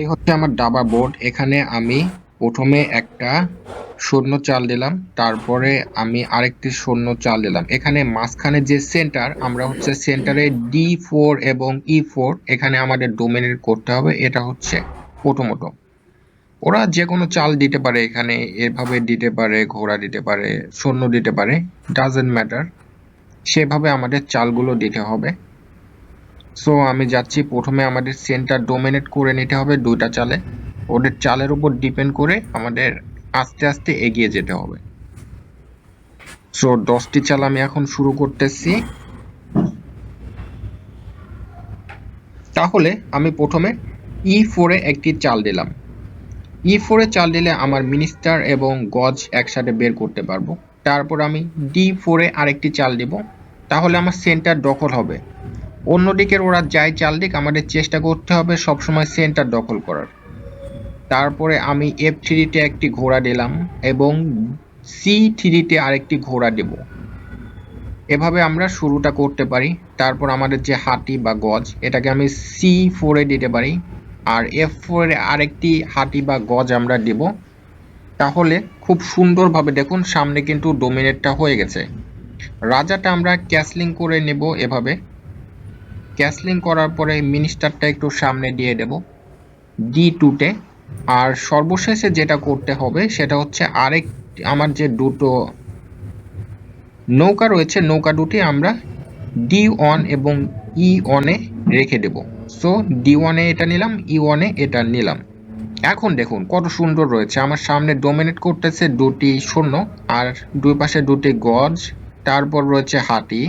এই হচ্ছে আমার দাবা বোর্ড। এখানে আমি প্রথমে একটা শূন্য চাল দিলাম, তারপরে আমি আরেকটি শূন্য চাল দিলাম। এখানে মাঝখানে যে সেন্টার আমরা হচ্ছে সেন্টারে ডি ফোর এবং ই ফোর এখানে আমাদের ডোমেনের করতে হবে, এটা হচ্ছে প্রথমত। ওরা যে কোনো চাল দিতে পারে এখানে, এভাবে দিতে পারে, ঘোড়া দিতে পারে শূন্য দিতে পারে ডাজেন্ট ম্যাটার সেভাবে আমাদের চালগুলো দিতে হবে। সো আমি যাচ্ছি। প্রথমে আমাদের সেন্টার ডোমিনেট করে নিতে হবে দুইটা চালে। ওদের চালের উপর ডিপেন্ড করে আমাদের আস্তে আস্তে এগিয়ে যেতে হবে। সো দশটি চাল আমি এখন শুরু করতেছি। তাহলে আমি প্রথমে ই ফোরে একটি চাল দিলাম। ই ফোরে চাল দিলে আমার মিনিস্টার এবং গজ একসাথে বের করতে পারব। তারপর আমি ডি ফোরে আরেকটি চাল দিব। তাহলে আমার সেন্টার দখল হবে। অন্যদিকের ওরা যাই চাল দিক, আমাদের চেষ্টা করতে হবে সবসময় সেন্টার দখল করার। তারপরে আমি এফ থ্রিতে একটি ঘোড়া দিলাম এবং সি থ্রিতে আরেকটি ঘোড়া দেব। এভাবে আমরা শুরুটা করতে পারি। তারপর আমাদের যে হাতি বা গজ, এটাকে আমি সি ফোরে দিতে পারি। আর এফ ফোরে আরেকটি হাতি বা গজ আমরা দেব। তাহলে খুব সুন্দরভাবে দেখুন, সামনে কিন্তু ডোমিনেটটা হয়ে গেছে। রাজাটা আমরা ক্যাসলিং করে নেব এভাবে। ক্যাসলিং করার পরে মিনিস্টারটা একটু সামনে দিয়ে দেব। ডি টুতে আর সর্বশেষে যেটা করতে হবে, সেটা হচ্ছে আরেক আমার যে দুটো নৌকা রয়েছে, নৌকা দুটি আমরা ডি ওয়ান এবং ই ওয়ানে রেখে দেব। সো ডি ওয়ানে এটা নিলাম ই ওয়ানে এটা নিলাম। এখন দেখুন, কত সুন্দর রয়েছে। আমার সামনে ডোমিনেট করতেছে দুটি শূন্য, আর দুই পাশে দুটি গজ, তারপর রয়েছে হাতি।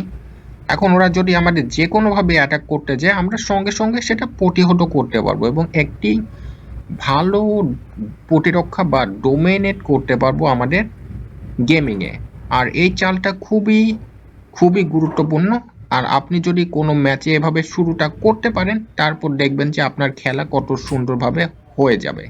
এখন ওরা যদি আমাদের যে কোনোভাবে অ্যাটাক করতে যায়, আমরা সঙ্গে সঙ্গে সেটা প্রতিহত করতে পারব এবং একটি ভালো প্রতিরক্ষা বা ডোমিনেট করতে পারব আমাদের গেমিংয়ে আর এই চালটা খুবই খুবই গুরুত্বপূর্ণ। আর আপনি যদি কোনো ম্যাচে এভাবে শুরুটা করতে পারেন, তারপর দেখবেন যে আপনার খেলা কত সুন্দরভাবে হয়ে যাবে।